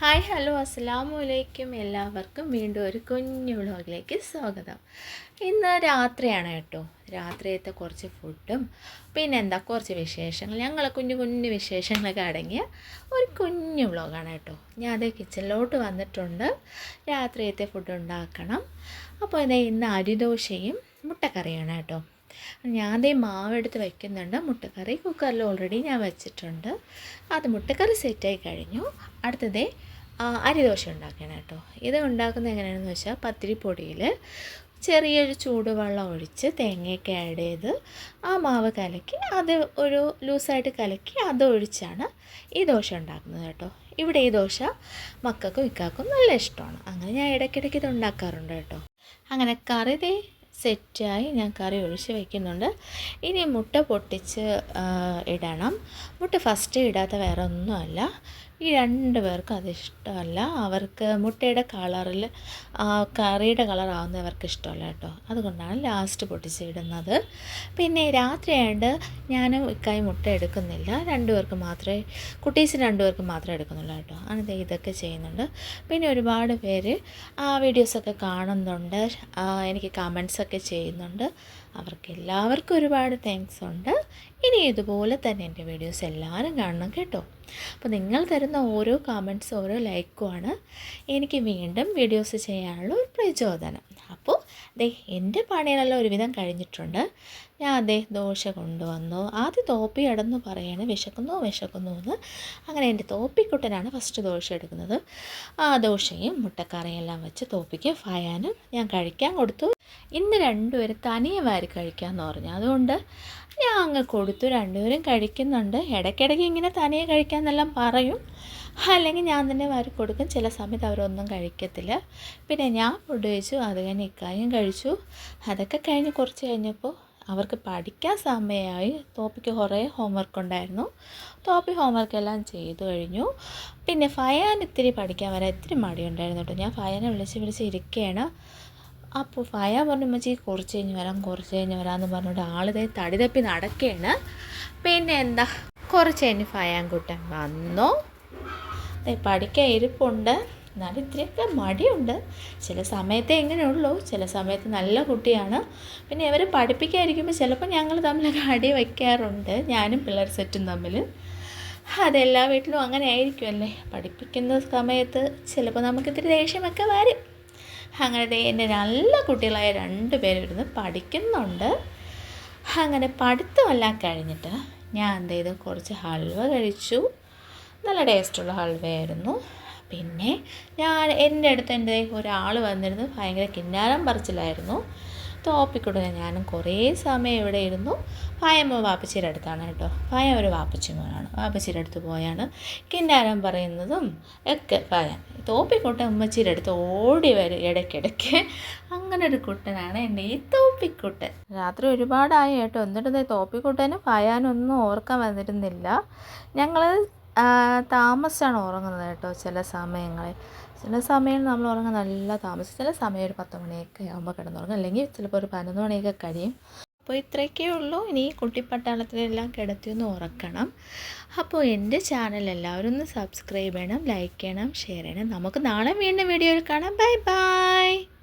Hi hello അസ്സാം വലൈക്കും എല്ലാവർക്കും വീണ്ടും ഒരു കുഞ്ഞു വ്ളോഗിലേക്ക് സ്വാഗതം. ഇന്ന് രാത്രിയാണ് കേട്ടോ. രാത്രിയത്തെ കുറച്ച് ഫുഡും പിന്നെ എന്താ കുറച്ച് വിശേഷങ്ങൾ. ഞങ്ങളെ കുഞ്ഞു കുഞ്ഞു വിശേഷങ്ങളൊക്കെ അടങ്ങിയ ഒരു കുഞ്ഞു വ്ളോഗാണ് കേട്ടോ. ഞാൻ അത് കിച്ചണിലോട്ട് വന്നിട്ടുണ്ട്. രാത്രിയത്തെ ഫുഡ് ഉണ്ടാക്കണം. അപ്പോൾ ഇതേ ഇന്ന് അരിദോശയും മുട്ടക്കറിയാണ് കേട്ടോ. ഞാൻ അതേ മാവെടുത്ത് വയ്ക്കുന്നുണ്ട് മുട്ടക്കറി കുക്കറിൽ ഓൾറെഡി ഞാൻ വെച്ചിട്ടുണ്ട്. അത് മുട്ടക്കറി സെറ്റായി കഴിഞ്ഞു. അടുത്തതേ അരിദോശ ഉണ്ടാക്കണം കേട്ടോ. ഇത് ഉണ്ടാക്കുന്നത് എങ്ങനെയാണെന്ന് വെച്ചാൽ പത്തിരിപ്പൊടിയിൽ ചെറിയൊരു ചൂടുവെള്ളം ഒഴിച്ച് തേങ്ങയൊക്കെ ആഡ് ചെയ്ത് ആ മാവ് കലക്കി അത് ഒരു ലൂസായിട്ട് കലക്കി അത് ഒഴിച്ചാണ് ഈ ദോശ ഉണ്ടാക്കുന്നത് കേട്ടോ. ഇവിടെ ഈ ദോശ മക്കൾക്കും ഇക്കാക്കും നല്ല ഇഷ്ടമാണ്. അങ്ങനെ ഞാൻ ഇടയ്ക്കിടയ്ക്ക് ഇത് ഉണ്ടാക്കാറുണ്ട് കേട്ടോ. അങ്ങനെ കറി ദേ സെറ്റായി ഞാൻ കറി ഒഴിച്ച് വയ്ക്കുന്നുണ്ട് ഇനി മുട്ട പൊട്ടിച്ച് ഇടണം. മുട്ട ഫസ്റ്റ് ഇടാത്ത വേറെ ഒന്നുമല്ല ഈ രണ്ട് പേർക്കും അത് ഇഷ്ടമല്ല. അവർക്ക് മുട്ടയുടെ കളറിൽ കറിയുടെ കളറാവുന്നത് അവർക്ക് ഇഷ്ടമല്ല കേട്ടോ. അതുകൊണ്ടാണ് ലാസ്റ്റ് പൊട്ടിച്ചിടുന്നത്. പിന്നെ രാത്രിയായിട്ട് ഞാനും ഇക്കായി മുട്ട എടുക്കുന്നില്ല. രണ്ട് പേർക്ക് മാത്രമേ കുട്ടീസിന് രണ്ട് പേർക്ക് മാത്രമേ എടുക്കുന്നുള്ളൂ കേട്ടോ. അങ്ങനെ ഇതൊക്കെ ചെയ്യുന്നുണ്ട്. പിന്നെ ഒരുപാട് പേര് ആ വീഡിയോസൊക്കെ കാണുന്നുണ്ട്. എനിക്ക് കമൻസൊക്കെ ചെയ്യുന്നുണ്ട്. അവർക്ക് എല്ലാവർക്കും ഒരുപാട് താങ്ക്സ് ഉണ്ട്. ഇനി ഇതുപോലെ തന്നെ എന്റെ വീഡിയോസ് എല്ലാവരും കാണണം കേട്ടോ. അപ്പോൾ നിങ്ങൾ തരുന്ന ഓരോ കമൻസ് ഓരോ ലൈക്കുമാണ് എനിക്ക് വീണ്ടും വീഡിയോസ് ചെയ്യാനുള്ള ഒരു പ്രചോദനം. അപ്പോൾ ദേ എന്റെ പണികളെല്ലാം ഒരുവിധം കഴിഞ്ഞിട്ടുണ്ട്. ഞാൻ അദ്ദേഹം ദോശ കൊണ്ടുവന്നു. ആദ്യം തോപ്പി അടന്ന് പറയാണ് വിശക്കുന്നു വിശക്കുന്നു എന്ന്. അങ്ങനെ എന്റെ തോപ്പിക്കുട്ടനാണ് ഫസ്റ്റ് ദോശ എടുക്കുന്നത്. ആ ദോശയും മുട്ടക്കറിയും എല്ലാം വെച്ച് തോപ്പിക്ക് ഫയാനും ഞാൻ കഴിക്കാൻ കൊടുത്തു. ഇന്ന് രണ്ടുപേരും തനിയെ വാരി കഴിക്കാമെന്ന് പറഞ്ഞു. അതുകൊണ്ട് ഞാൻ അങ്ങ് കൊടുത്തു. രണ്ടുപേരും കഴിക്കുന്നുണ്ട്. ഇടയ്ക്കിടയ്ക്ക് ഇങ്ങനെ തനിയെ കഴിക്കാമെന്നെല്ലാം പറയും. അല്ലെങ്കിൽ ഞാൻ തന്നെ വാരി കൊടുക്കും. ചില സമയത്ത് അവരൊന്നും കഴിക്കത്തില്ല. പിന്നെ ഞാൻ ഫുഡ് കഴിച്ചു അത് കഴിഞ്ഞ് ഇക്കായും കഴിച്ചു. അതൊക്കെ കഴിഞ്ഞ് കുറച്ച് കഴിഞ്ഞപ്പോൾ അവർക്ക് പഠിക്കാൻ സമയമായി. തോപ്പിക്ക് കുറേ ഹോംവർക്ക് ഉണ്ടായിരുന്നു. തോപ്പി ഹോംവർക്ക് എല്ലാം ചെയ്തു കഴിഞ്ഞു. പിന്നെ ഫയാൻ ഇത്തിരി പഠിക്കാൻ വരാൻ ഇത്തിരി മടിയുണ്ടായിരുന്നു കേട്ടോ. ഞാൻ ഫയാനെ വിളിച്ച് വിളിച്ച് ഇരിക്കുകയാണ്. അപ്പോൾ ഫയ പറഞ്ഞു മച്ചി കുറച്ച് കഴിഞ്ഞ് വരാം കുറച്ച് കഴിഞ്ഞ് വരാമെന്ന് പറഞ്ഞുകൊണ്ട് ആളിതേ തടി തപ്പി നടക്കുകയാണ്. പിന്നെ എന്താ കുറച്ച് കഴിഞ്ഞ് ഫയാൻ കുട്ടൻ വന്നു. പഠിക്കാൻ ഇരിപ്പുണ്ട്. എന്നാലും ഇത്തിരിയൊക്കെ മടിയുണ്ട്. ചില സമയത്തെ എങ്ങനെയുള്ളൂ ചില സമയത്ത് നല്ല കുട്ടിയാണ്. പിന്നെ ഇവരെ പഠിപ്പിക്കാതിരിക്കുമ്പോൾ ചിലപ്പോൾ ഞങ്ങൾ തമ്മിലൊക്കെ അടി വയ്ക്കാറുണ്ട്. ഞാനും പിള്ളേർ സെറ്റും തമ്മിൽ അതെല്ലാ വീട്ടിലും അങ്ങനെ ആയിരിക്കുമല്ലേ പഠിപ്പിക്കുന്ന സമയത്ത് ചിലപ്പോൾ നമുക്ക് ഇത്തിരി ദേഷ്യമൊക്കെ വരും. അങ്ങനെ എന്റെ നല്ല കുട്ടികളായ രണ്ട് പേരിരുന്ന് പഠിക്കുന്നുണ്ട്. അങ്ങനെ പഠിത്തമെല്ലാം കഴിഞ്ഞിട്ട് ഞാൻ എന്ത് ചെയ്തു കുറച്ച് ഹൽവ കഴിച്ചു. നല്ല ടേസ്റ്റുള്ള ഹൽവയായിരുന്നു പിന്നെ ഞാൻ എന്റെ അടുത്ത് എന്റെ ഒരാൾ വന്നിരുന്നു. ഭയങ്കര കിന്നാരം പറിച്ചിലായിരുന്നു. തോപ്പിക്കൂടെ ഞാനും കുറേ സമയം ഇവിടെ ഇരുന്നു. പായമ്മ വാപ്പച്ചിയുടെ അടുത്താണ് കേട്ടോ. പായം ഒരു വാപ്പച്ചി മോനാണ്. വാപ്പച്ചിയുടെ അടുത്ത് പോയാണ്. കിന്നാരം പറയുന്നതും ഒക്കെ പായം തോപ്പിക്കുട്ടൻ ഉമ്മച്ചിയുടെ അടുത്ത് ഓടി വരും ഇടയ്ക്കിടയ്ക്ക്. അങ്ങനെ ഒരു കുട്ടനാണ് എന്റെ ഈ തോപ്പിക്കുട്ടൻ രാത്രി ഒരുപാടായി കേട്ടോ. എന്നിട്ട് തോപ്പിക്കുട്ടനും ഒന്നും ഓർക്കാൻ വന്നിരുന്നില്ല. ഞങ്ങൾ താമസിച്ചാണ് ഉറങ്ങുന്നത് കേട്ടോ ചില സമയങ്ങളിൽ. ചില സമയം നമ്മൾ ഉറങ്ങാൻ നല്ല താമസിച്ച് ചില സമയം ഒരു പത്ത് മണിയൊക്കെ ആകുമ്പോൾ കിടന്നുറങ്ങും. അല്ലെങ്കിൽ ചിലപ്പോൾ ഒരു പതിനൊന്ന് മണിയൊക്കെ കഴിയും. അപ്പോൾ ഇത്രയൊക്കെ ഉള്ളൂ. ഇനി കുട്ടിപ്പട്ടാളത്തിലെല്ലാം കിടത്തിയൊന്ന് ഉറക്കണം. അപ്പോൾ എന്റെ ചാനൽ എല്ലാവരും ഒന്ന് സബ്സ്ക്രൈബ് ചെയ്യണം ലൈക്ക് ചെയ്യണം ഷെയർ ചെയ്യണം. നമുക്ക് നാളെ വീണ്ടും വീഡിയോയിൽ കാണാം. Bye bye.